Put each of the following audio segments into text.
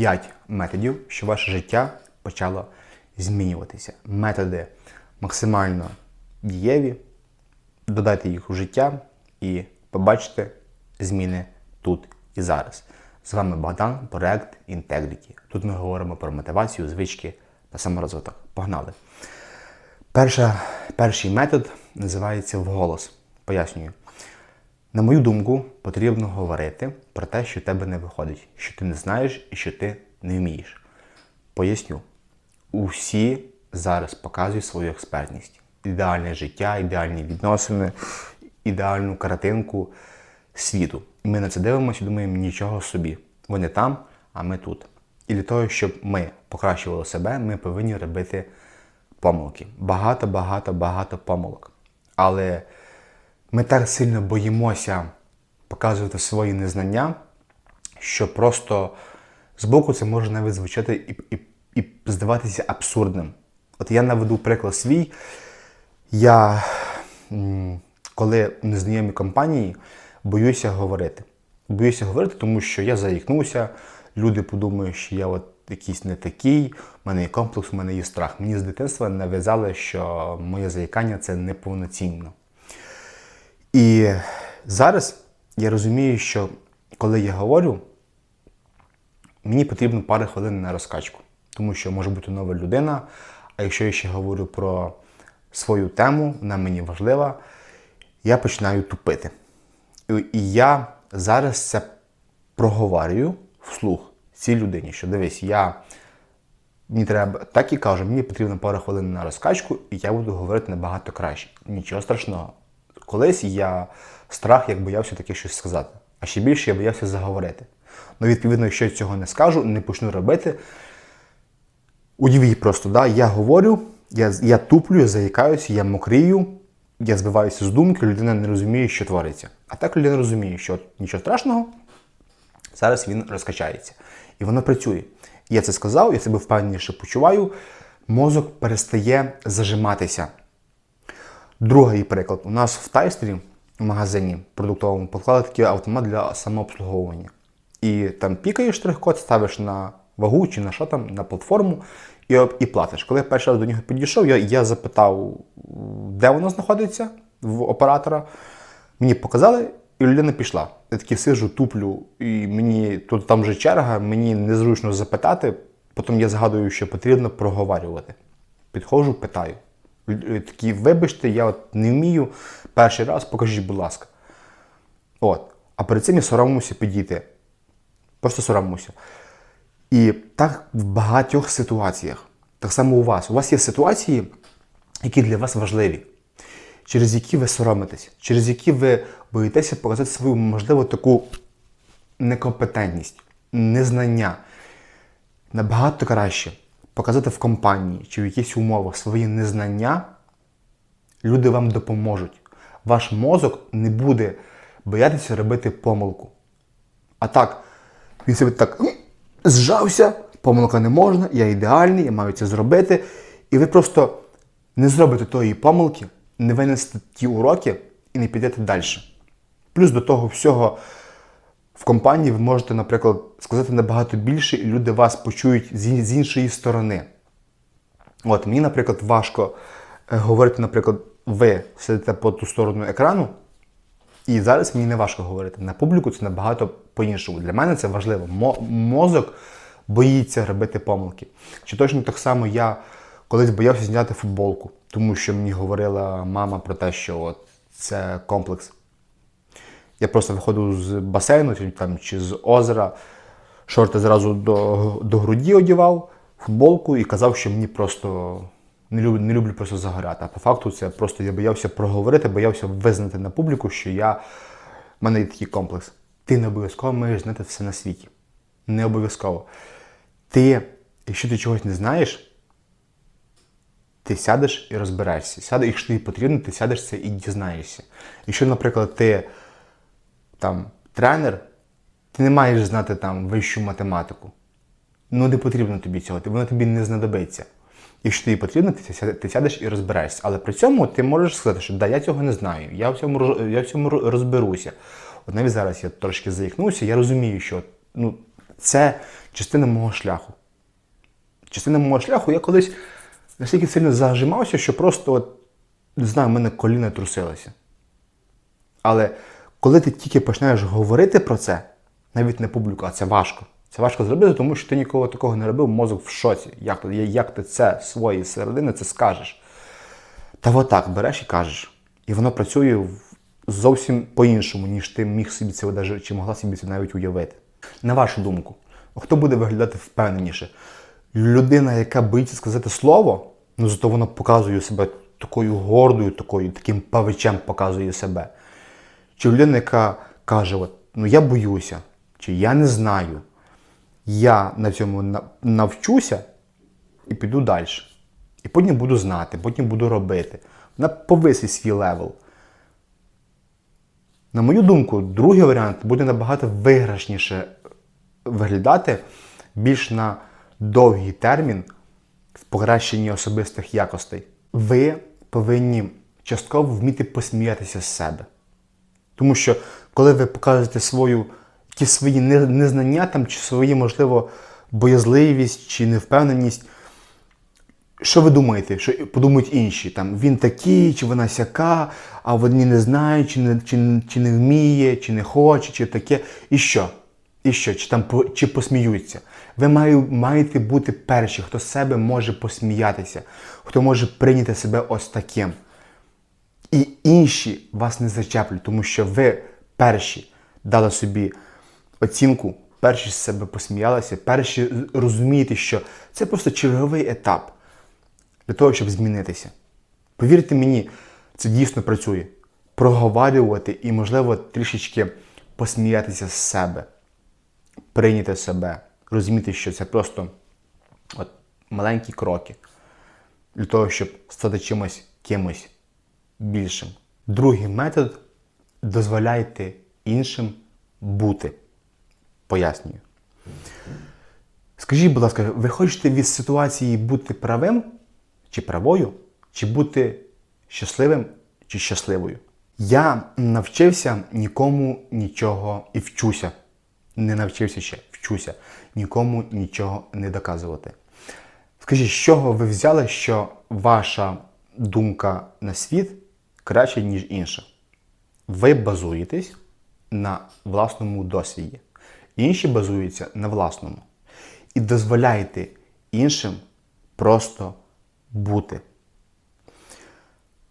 5 методів, що ваше життя почало змінюватися. Методи максимально дієві. Додайте їх у життя і побачите зміни тут і зараз. З вами Богдан, проект Integrity. Тут ми говоримо про мотивацію, звички та саморозвиток. Погнали! Перша, перший метод називається вголос. Пояснюю. На мою думку, потрібно говорити про те, що в тебе не виходить, що ти не знаєш і що ти не вмієш. Поясню. Усі зараз показують свою експертність. Ідеальне життя, ідеальні відносини, ідеальну картинку світу. І ми на це дивимося і думаємо, нічого собі. Вони там, а ми тут. І для того, щоб ми покращували себе, ми повинні робити помилки. Багато, багато, багато помилок. Але ми так сильно боїмося показувати свої незнання, що просто збоку це може навіть звучати і, і, і здаватися абсурдним. От я наведу приклад свій. Я, коли в незнайомій компанії, боюся говорити. Боюся говорити, тому що я заїкнуся, люди подумають, що я от якийсь не такий, в мене є комплекс, в мене є страх. Мені з дитинства нав'язали, що моє заїкання це неповноцінно. І зараз я розумію, що коли я говорю, мені потрібно пару хвилин на розкачку, тому що може бути нова людина. А якщо я ще говорю про свою тему, вона мені важлива, я починаю тупити. І- я зараз це проговорюю вслух цій людині, що дивись, я мені треба, так і кажу, мені потрібно пару хвилин на розкачку, і я буду говорити набагато краще. Нічого страшного. Колись я страх, як боявся таке щось сказати, а ще більше я боявся заговорити. Ну, відповідно, якщо я цього не скажу, не почну робити. Уявіть просто, да, я говорю, я, я туплю, я заїкаюся, я мокрію, я збиваюся з думки, людина не розуміє, що твориться. А так людина розуміє, що нічого страшного, зараз він розкачається. І воно працює. Я це сказав, я себе впевненіше почуваю. Мозок перестає зажиматися. Другий приклад. У нас в Тайстрі в магазині продуктовому поклали такий автомат для самообслуговування. І там пікаєш штрих-код, ставиш на вагу чи на що там, на платформу і, і платиш. Коли я перший раз до нього підійшов, я, я запитав, де воно знаходиться в оператора. Мені показали, і людина пішла. Я такий сижу, туплю, і мені тут там вже черга, мені незручно запитати. Потім я згадую, що потрібно проговорювати. Підходжу, питаю. Лю- Такі, вибачте, я от не вмію. Перший раз покажіть, будь ласка. От. А перед цим я соромлюся підійти. Просто соромлюся. І так в багатьох ситуаціях. Так само у вас. У вас є ситуації, які для вас важливі, через які ви соромитесь, через які ви боїтеся показати свою, можливо, таку некомпетентність, незнання. Набагато краще показати в компанії чи в якихось умовах свої незнання, люди вам допоможуть. Ваш мозок не буде боятися робити помилку. А так, він себе так зжався, помилка не можна, я ідеальний, я маю це зробити. І ви просто не зробите тої помилки, не винесете ті уроки і не підете далі. Плюс до того всього в компанії ви можете, наприклад, сказати набагато більше, і люди вас почують з іншої сторони. От мені, наприклад, важко е, говорити, наприклад, ви сидите по ту сторону екрану, і зараз мені не важко говорити. На публіку це набагато по-іншому. Для мене це важливо. Мозок боїться робити помилки. Чи точно так само я колись боявся зняти футболку, тому що мені говорила мама про те, що от це комплекс. Я просто виходив з басейну чи, там, чи з озера, шорти зразу до, до груді одягав, футболку і казав, що мені просто не люблю, не люблю просто загоряти. А по факту це просто я боявся проговорити, боявся визнати на публіку, що я, в мене є такий комплекс. Ти не обов'язково маєш знати все на світі. Не обов'язково. Ти, якщо ти чогось не знаєш, ти сядеш і розберешся. Сядеш, якщо тобі потрібно, ти сядеш це і дізнаєшся. Якщо, наприклад, ти там тренер, ти не маєш знати там вищу математику. Ну не потрібно тобі цього, воно тобі не знадобиться. Якщо тобі потрібно, ти, сядеш і розберешся. Але при цьому ти можеш сказати, що да, я цього не знаю, я в цьому, я в цьому розберуся. От навіть зараз я трошки заїкнувся, я розумію, що ну, Це частина мого шляху. Частина мого шляху, я колись настільки сильно зажимався, що просто, от, не знаю, в мене коліна трусилося. Але коли ти тільки починаєш говорити про це, навіть не публіку, а це важко. Це важко зробити, тому що ти ніколи такого не робив, мозок в шоці. Як, як ти це свої середини це скажеш? Та отак береш і кажеш. І воно працює зовсім по-іншому, ніж ти міг собі це даже, чи могла собі це навіть уявити. На вашу думку, хто буде виглядати впевненіше? Людина, яка боїться сказати слово, ну зато вона показує себе такою гордою, такою, таким павичем показує себе. Чи людина, яка каже, от, ну я боюся, чи я не знаю, я на цьому навчуся і піду далі. І потім буду знати, потім буду робити. Вона повисить свій левел. На мою думку, другий варіант буде набагато виграшніше виглядати більш на довгий термін в покращенні особистих якостей. Ви повинні частково вміти посміятися з себе. Тому що коли ви показуєте свою, якісь свої незнання там, чи свої, можливо, боязливість чи невпевненість, що ви думаєте, що подумають інші? Там він такий, чи вона сяка, а вони не знають, чи не, чи, чи не вміє, чи не хоче, чи таке. І що? І що? Чи там чи посміються? Ви маєте бути перші, хто себе може посміятися, хто може прийняти себе ось таким. І інші вас не зачеплять, тому що ви перші дали собі оцінку, перші з себе посміялися, перші розумієте, що це просто черговий етап для того, щоб змінитися. Повірте мені, це дійсно працює. Проговорювати і, можливо, трішечки посміятися з себе, прийняти себе, розуміти, що це просто от, маленькі кроки для того, щоб стати чимось кимось більшим. Другий метод дозволяйте іншим бути. Пояснюю. Скажіть, будь ласка, ви хочете від ситуації бути правим чи правою, чи бути щасливим чи щасливою? Я навчився нікому нічого і вчуся. Не навчився ще, вчуся. Нікому нічого не доказувати. Скажіть, з чого ви взяли, що ваша думка на світ краще, ніж інша? Ви базуєтесь на власному досвіді. Інші базуються на власному. І дозволяйте іншим просто бути.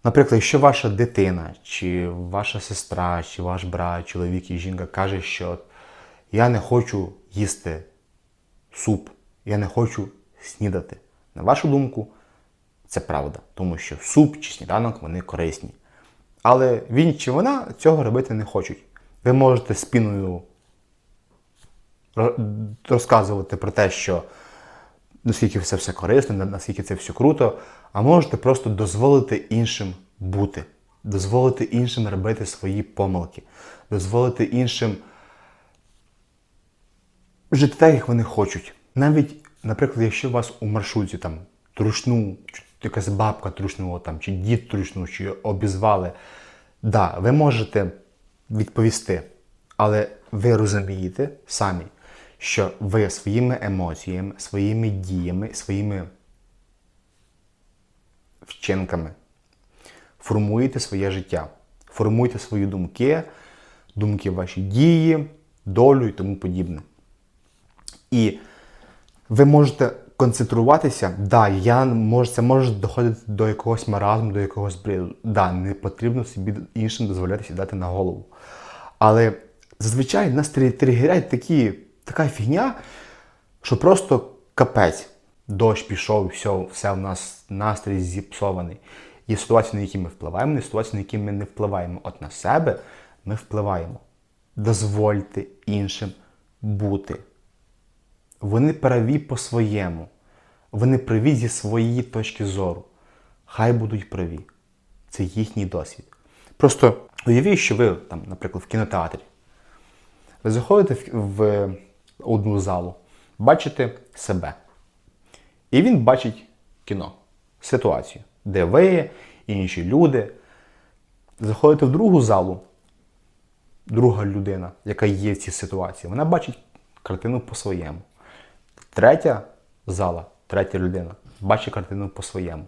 Наприклад, якщо ваша дитина, чи ваша сестра, чи ваш брат, чоловік і жінка каже, що я не хочу їсти суп, я не хочу снідати. На вашу думку, це правда, тому що суп чи сніданок вони корисні. Але він чи вона цього робити не хочуть. Ви можете спіною розказувати про те, що наскільки це все корисно, наскільки це все круто, а можете просто дозволити іншим бути, дозволити іншим робити свої помилки, дозволити іншим жити так, як вони хочуть. Навіть, наприклад, якщо у вас у маршруті там трушну, якась бабка трушнула там, чи дід трушнув, чи обізвали, да, ви можете відповісти, але ви розумієте самі, що ви своїми емоціями, своїми діями, своїми вчинками формуєте своє життя, формуєте свої думки, думки ваші дії, долю і тому подібне. І ви можете концентруватися, да, я може, це може доходити до якогось маразму, до якогось бреду. Да, не потрібно собі іншим дозволяти сідати на голову. Але зазвичай нас тригерять такі, така фігня, що просто капець. Дощ пішов, все, все в нас настрій зіпсований. Є ситуації, на які ми впливаємо, є ситуації, на які ми не впливаємо. От на себе ми впливаємо. Дозвольте іншим бути. Вони праві по-своєму. Вони праві зі своєї точки зору. Хай будуть праві. Це їхній досвід. Просто уявіть, що ви, там, наприклад, в кінотеатрі. Ви заходите в, в одну залу, бачите себе. І він бачить кіно, ситуацію, де ви, інші люди. Заходите в другу залу, друга людина, яка є в цій ситуації, вона бачить картину по-своєму. Третя зала, третя людина бачить картину по-своєму.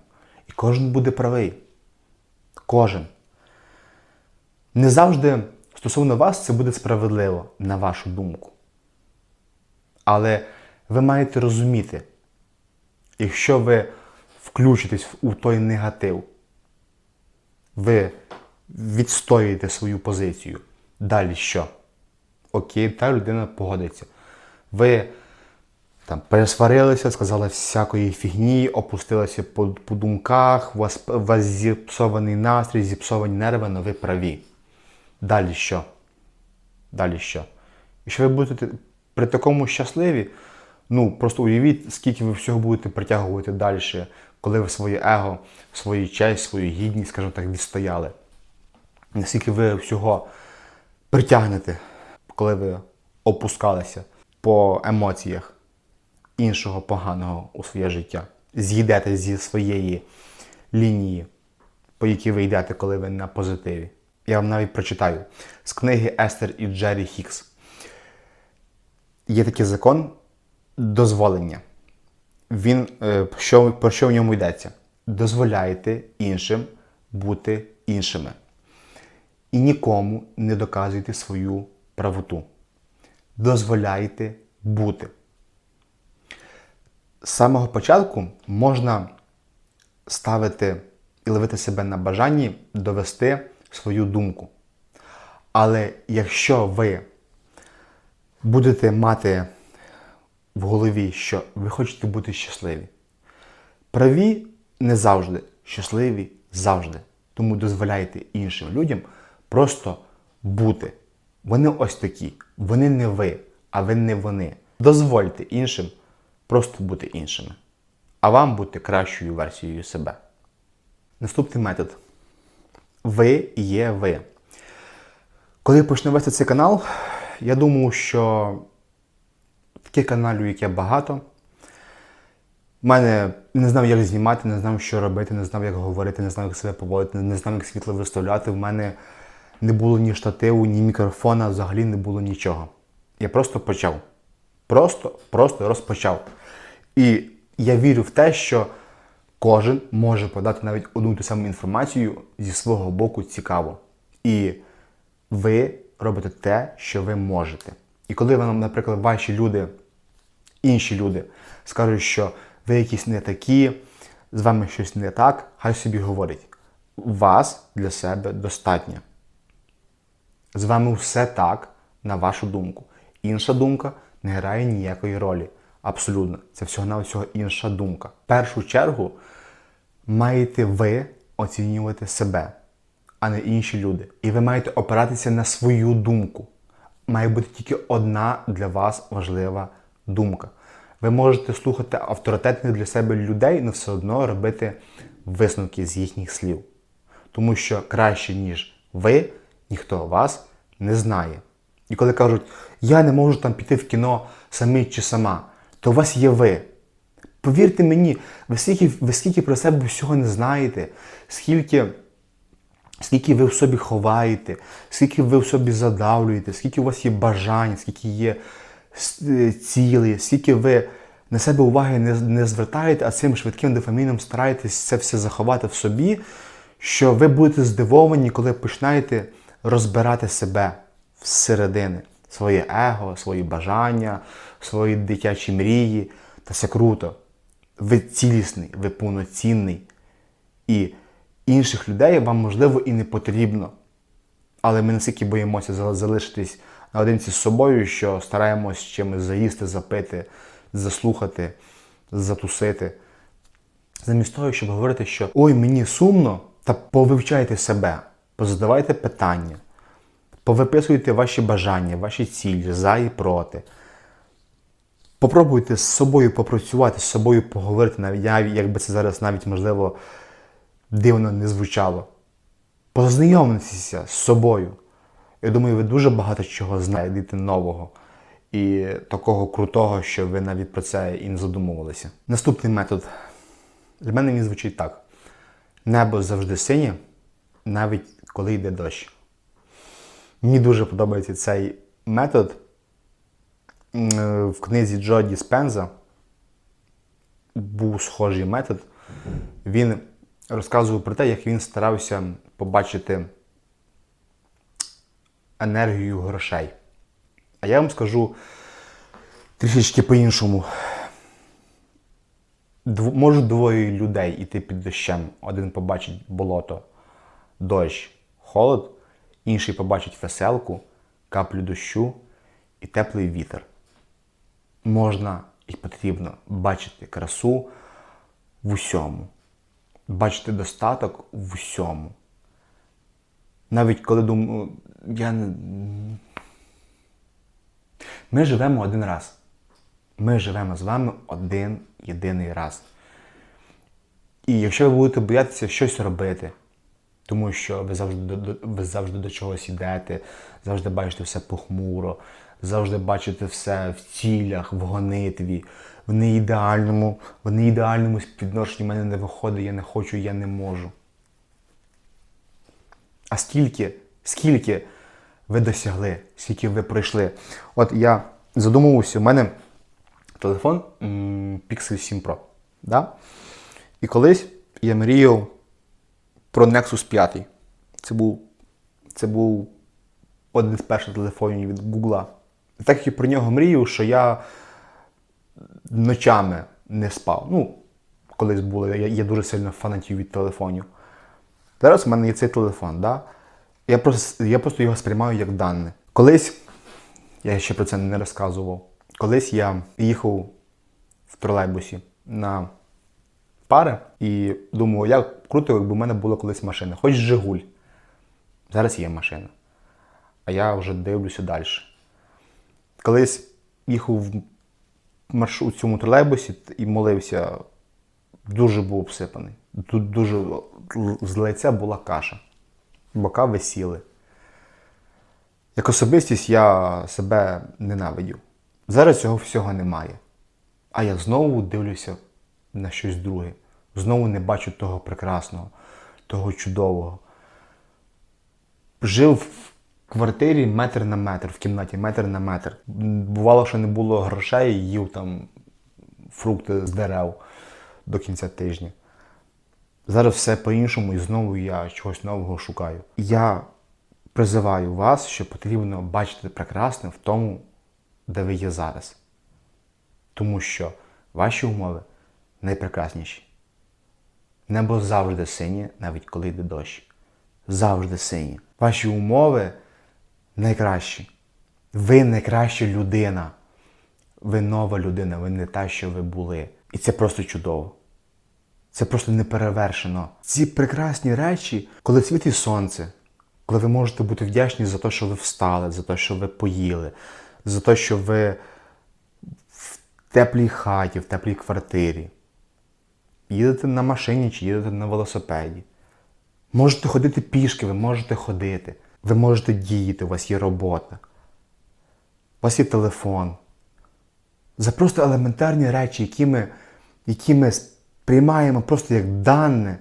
І кожен буде правий. Кожен. Не завжди стосовно вас це буде справедливо, на вашу думку. Але ви маєте розуміти, якщо ви включитесь у той негатив, ви відстоюєте свою позицію. Далі що? Окей, та людина погодиться. Ви там пересварилися, сказали всякої фігні, опустилися по, по думках, у вас, у вас зіпсований настрій, зіпсовані нерви, але ви праві. Далі що? Далі що? Якщо ви будете при такому щасливі, ну просто уявіть, скільки ви всього будете притягувати далі, коли ви своє его, свою честь, свою гідність, скажімо так, відстояли. Наскільки ви всього притягнете, коли ви опускалися по емоціях іншого поганого у своє життя. З'їдете зі своєї лінії, по якій ви йдете, коли ви на позитиві. Я вам навіть прочитаю з книги Естер і Джері Хікс. Є такий закон дозволення. Він, е, що, про що в ньому йдеться? Дозволяйте іншим бути іншими. І нікому не доказуйте свою правоту. Дозволяйте бути. З самого початку можна ставити і ловити себе на бажанні довести свою думку. Але якщо ви будете мати в голові, що ви хочете бути щасливі, праві не завжди, щасливі завжди. Тому дозволяйте іншим людям просто бути. Вони ось такі, вони не ви, а ви не вони. Дозвольте іншим просто бути іншими, а вам бути кращою версією себе. Наступний метод. Ви є ви. Коли почну вести цей канал, я думав, що таких каналів, як я багато. У мене не знав, як знімати, не знав, що робити, не знав, як говорити, не знав, як себе поводити, не знав, як світло виставляти. В мене не було ні штативу, ні мікрофона, взагалі не було нічого. Я просто почав. Просто, просто розпочав. І я вірю в те, що кожен може подати навіть одну ту саму інформацію зі свого боку цікаво. І ви робите те, що ви можете. І коли вам, наприклад, ваші люди, інші люди скажуть, що ви якісь не такі, з вами щось не так, хай собі говорять. Вас для себе достатньо. З вами все так, на вашу думку. Інша думка не грає ніякої ролі. Абсолютно. Це всього-навсього інша думка. В першу чергу маєте ви оцінювати себе, а не інші люди. І ви маєте опиратися на свою думку. Має бути тільки одна для вас важлива думка. Ви можете слухати авторитетних для себе людей, але все одно робити висновки з їхніх слів. Тому що краще, ніж ви, ніхто вас не знає. І коли кажуть, я не можу там піти в кіно самі чи сама, то у вас є ви. Повірте мені, ви скільки, ви скільки про себе всього не знаєте, скільки, скільки ви в собі ховаєте, скільки ви в собі задавлюєте, скільки у вас є бажань, скільки є е, цілей, скільки ви на себе уваги не, не звертаєте, а цим швидким дофаміном стараєтесь це все заховати в собі, що ви будете здивовані, коли починаєте розбирати себе всередини, своє его, свої бажання, свої дитячі мрії. Та це круто. Ви цілісний, ви повноцінний. І інших людей вам, можливо, і не потрібно. Але ми настільки боїмося залишитись наодинці з собою, що стараємось чимось заїсти, запити, заслухати, затусити. Замість того, щоб говорити, що ой, мені сумно, та повивчайте себе, позадавайте питання, повиписуйте ваші бажання, ваші цілі, за і проти. Попробуйте з собою попрацювати, з собою поговорити, навіть якби це зараз навіть можливо дивно не звучало. Познайомитися з собою. Я думаю, ви дуже багато чого знайдете нового і такого крутого, що ви навіть про це і не задумувалися. Наступний метод. Для мене він звучить так: небо завжди синє, навіть коли йде дощ. Мені дуже подобається цей метод. Е, в книзі Джо Діспенза був схожий метод. Він розказував про те, як він старався побачити енергію грошей. А я вам скажу трішечки по-іншому. Дв- можуть двоє людей іти під дощем. Один побачить болото, дощ, холод, інший побачить веселку, каплю дощу і теплий вітер. Можна і потрібно бачити красу в усьому, бачити достаток в усьому. Навіть коли думаю, я не. Ми живемо один раз. Ми живемо з вами один єдиний раз. І якщо ви будете боятися щось робити, тому що ви завжди ви завжди до чогось йдете, завжди бачите все похмуро, завжди бачите все в цілях, в гонитві, в неідеальному, в неідеальному співвідношенні мене не виходить, я не хочу, я не можу. А скільки, скільки ви досягли, скільки ви пройшли? От я задумувався, у мене телефон Pixel 7 Pro. Да? І колись я мріяв про Nexus 5. Це був, це був один з перших телефонів від Google. Так я про нього мріяв, що я ночами не спав. Ну, колись було, я, я дуже сильно фанатів від телефонів. Зараз у мене є цей телефон, да? я, просто, я просто його сприймаю як дане. Колись, я ще про це не розказував, колись я їхав в тролейбусі на пари і думав, як круто, якби в мене була колись машина, хоч Жигуль. Зараз є машина. А я вже дивлюся далі. Колись їхав в марш... у цьому тролейбусі і молився, дуже був обсипаний. Тут дуже з лиця була каша. Бока висіли. Як особистість я себе ненавидів. Зараз цього всього немає. А я знову дивлюся на щось друге. Знову не бачу того прекрасного, того чудового. Жив квартирі метр на метр, в кімнаті метр на метр. Бувало, що не було грошей, їв там фрукти з дерев до кінця тижня. Зараз все по-іншому і знову я чогось нового шукаю. Я призиваю вас, що потрібно бачити прекрасне в тому, де ви є зараз. Тому що ваші умови найпрекрасніші. Небо завжди синє, навіть коли йде дощ. Завжди синє. Ваші умови найкращі. Ви найкраща людина. Ви нова людина, ви не та, що ви були. І це просто чудово. Це просто неперевершено. Ці прекрасні речі, коли світить сонце, коли ви можете бути вдячні за те, що ви встали, за те, що ви поїли, за те, що ви в теплій хаті, в теплій квартирі. Їдете на машині чи їдете на велосипеді. Можете ходити пішки, ви можете ходити. Ви можете діяти, у вас є робота. У вас є телефон. За просто елементарні речі, які ми, які ми сприймаємо просто як дане,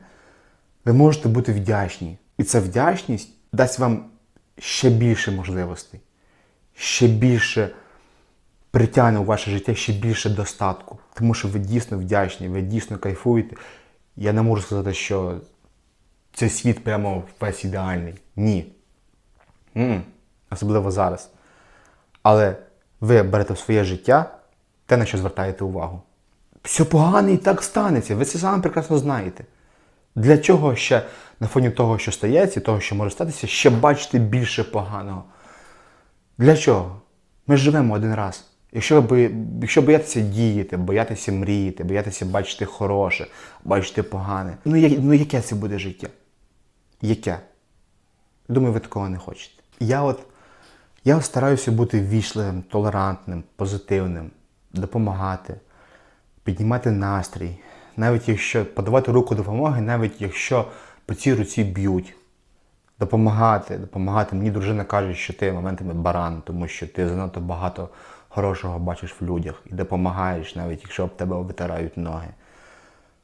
ви можете бути вдячні. І ця вдячність дасть вам ще більше можливостей, ще більше притягне у ваше життя ще більше достатку. Тому що ви дійсно вдячні, ви дійсно кайфуєте. Я не можу сказати, що цей світ прямо весь ідеальний. Ні. М-м. Особливо зараз. Але ви берете в своє життя те, на що звертаєте увагу. Все погане і так станеться. Ви це саме прекрасно знаєте. Для чого ще на фоні того, що стається, того, що може статися, ще бачити більше поганого? Для чого? Ми живемо один раз. Якщо, ви, якщо боятися діяти, боятися мріяти, боятися бачити хороше, бачити погане, ну, я, ну яке це буде життя? Яке? Думаю, ви такого не хочете. Я от я стараюся бути ввічливим, толерантним, позитивним, допомагати, піднімати настрій, навіть якщо подавати руку допомоги, навіть якщо по цій руці б'ють. Допомагати, допомагати. Мені дружина каже, що ти моментами баран, тому що ти занадто багато хорошого бачиш в людях і допомагаєш, навіть якщо об тебе витирають ноги.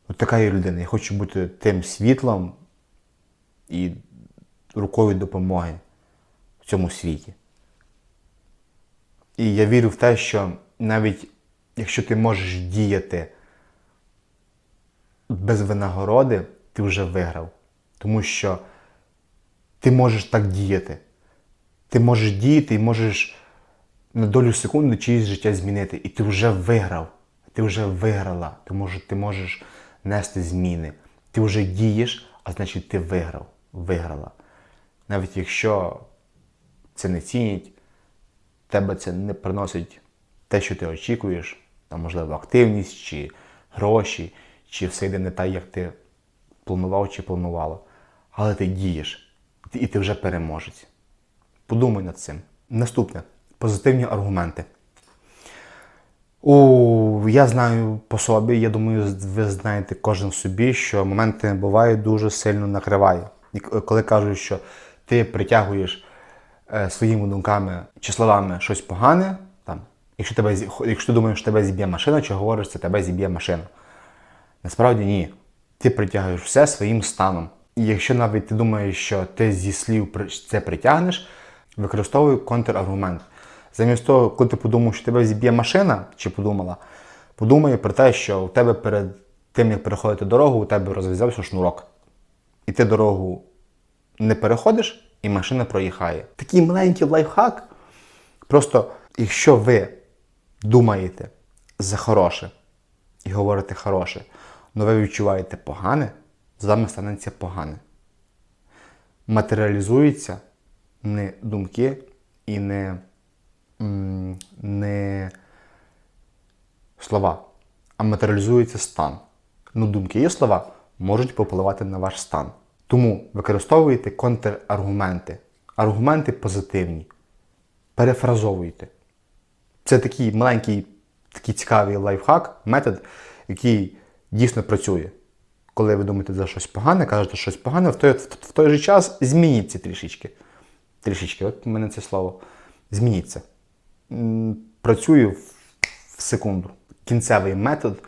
От така я людина. Я хочу бути тим світлом і рукою допомоги в цьому світі. І я вірю в те, що навіть якщо ти можеш діяти без винагороди, ти вже виграв. Тому що ти можеш так діяти. Ти можеш діяти і можеш на долю секунди чиїсь життя змінити. І ти вже виграв. Ти вже виграла. Тому що ти можеш нести зміни. Ти вже дієш, а значить ти виграв. Виграла. Навіть якщо це не цінять, тебе це не приносить те, що ти очікуєш, там, можливо, активність, чи гроші, чи все йде не так, як ти планував чи планувала. Але ти дієш, і ти вже переможець. Подумай над цим. Наступне позитивні аргументи. У, я знаю по собі, я думаю, ви знаєте кожен собі, що моменти бувають дуже сильно накриває. І коли кажуть, що ти притягуєш своїми думками чи словами щось погане, там, якщо, тебе, якщо ти думаєш, що тебе зіб'є машина, чи говориш, це тебе зіб'є машина. Насправді ні. Ти притягуєш все своїм станом. І якщо навіть ти думаєш, що ти зі слів це притягнеш, використовуй контраргумент. Замість того, коли ти подумав, що тебе зіб'є машина, чи подумала, подумай про те, що у тебе перед тим, як переходити дорогу, у тебе розв'язався шнурок. І ти дорогу не переходиш, і машина проїхає. Такий маленький лайфхак. Просто, якщо ви думаєте за хороше і говорите хороше, але ви відчуваєте погане, з вами станеться погане. Матеріалізуються не думки і не, не слова, а матеріалізується стан. Ну, думки і слова можуть попливати на ваш стан. Тому використовуйте контраргументи, аргументи позитивні, перефразовуйте. Це такий маленький, такий цікавий лайфхак, метод, який дійсно працює. Коли ви думаєте за щось погане, кажете щось погане, в той, в той же час змініться трішечки. Трішечки, от у мене це слово. Змініться. В, в секунду. Кінцевий метод.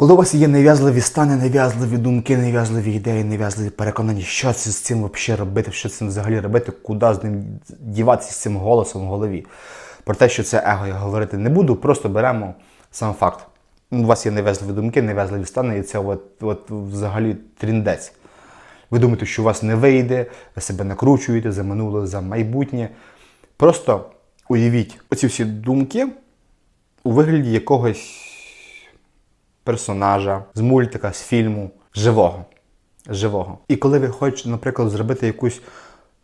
Коли у вас є нав'язливі стани, нав'язливі думки, нав'язливі ідеї, нав'язливі переконання, що це з цим взагалі робити, що з цим взагалі робити, куди з ним діватися з цим голосом в голові. Про те, що це его я говорити не буду, просто беремо сам факт. У вас є нав'язливі думки, нав'язливі стани, і це от, от взагалі тріндець. Ви думаєте, що у вас не вийде, ви себе накручуєте за минуле, за майбутнє. Просто уявіть оці всі думки у вигляді якогось персонажа з мультика, з фільму, живого. живого. І коли ви хочете, наприклад, зробити якусь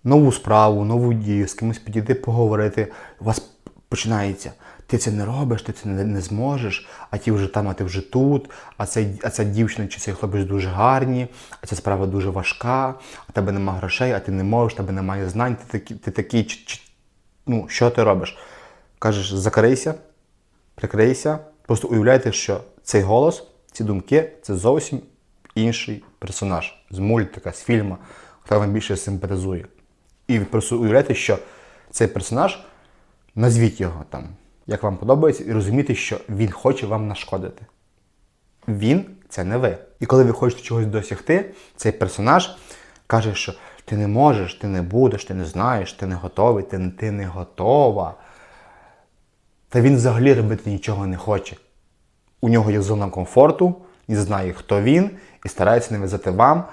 нову справу, нову дію, з кимось підійти поговорити, у вас починається. Ти це не робиш, ти це не, не зможеш, а ті вже там, а ти вже тут, а, цей, а ця дівчина чи цей хлопець дуже гарні, а ця справа дуже важка, а тебе нема грошей, а ти не можеш, тебе немає знань, ти такий, ти такий, чи- чи- ну, що ти робиш? Кажеш, закрийся, прикрийся. Просто уявляйте, що цей голос, ці думки це зовсім інший персонаж з мультика, з фільму, хто вам більше симпатизує. І просто уявляйте, що цей персонаж, назвіть його там, як вам подобається, і розумієте, що він хоче вам нашкодити. Він це не ви. І коли ви хочете чогось досягти, цей персонаж каже, що ти не можеш, ти не будеш, ти не знаєш, ти не готовий, ти, не- ти не готова. Та він взагалі робити нічого не хоче. У нього є зона комфорту, він знає, хто він, і старається нав'язати вам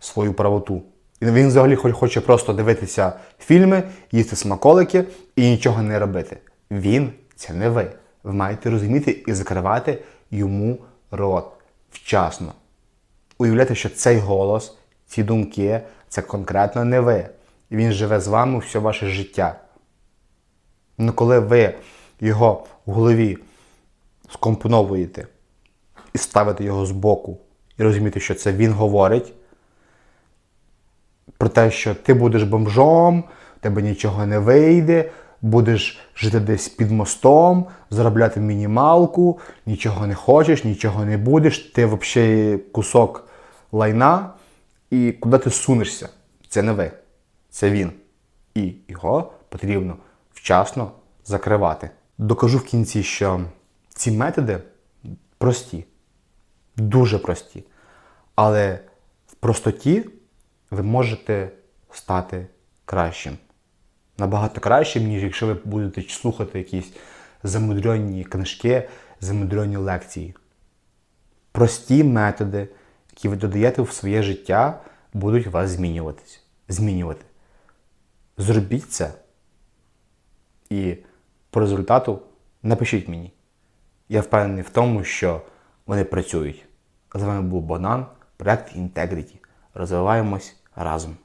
свою правоту. І він взагалі хоче просто дивитися фільми, їсти смаколики і нічого не робити. Він це не ви. Ви маєте розуміти і закривати йому рот вчасно. Уявляйте, що цей голос, ці думки це конкретно не ви. Він живе з вами все ваше життя. Ну, коли ви його в голові скомпоновуєте і ставите його збоку, і розумієте, що це він говорить про те, що ти будеш бомжом, в тебе нічого не вийде, будеш жити десь під мостом, заробляти мінімалку, нічого не хочеш, нічого не будеш, ти взагалі кусок лайна, і куди ти сунешся? Це не ви, це він. І його потрібно вчасно закривати. Докажу в кінці, що ці методи прості, дуже прості. Але в простоті ви можете стати кращим. Набагато кращим, ніж якщо ви будете слухати якісь замудрені книжки, замудрені лекції. Прості методи, які ви додаєте в своє життя, будуть вас змінюватись, змінювати. Зробіть це. І по результату напишіть мені. Я впевнений в тому, що вони працюють. З вами був Богдан, проект Integrity. Розвиваємось разом.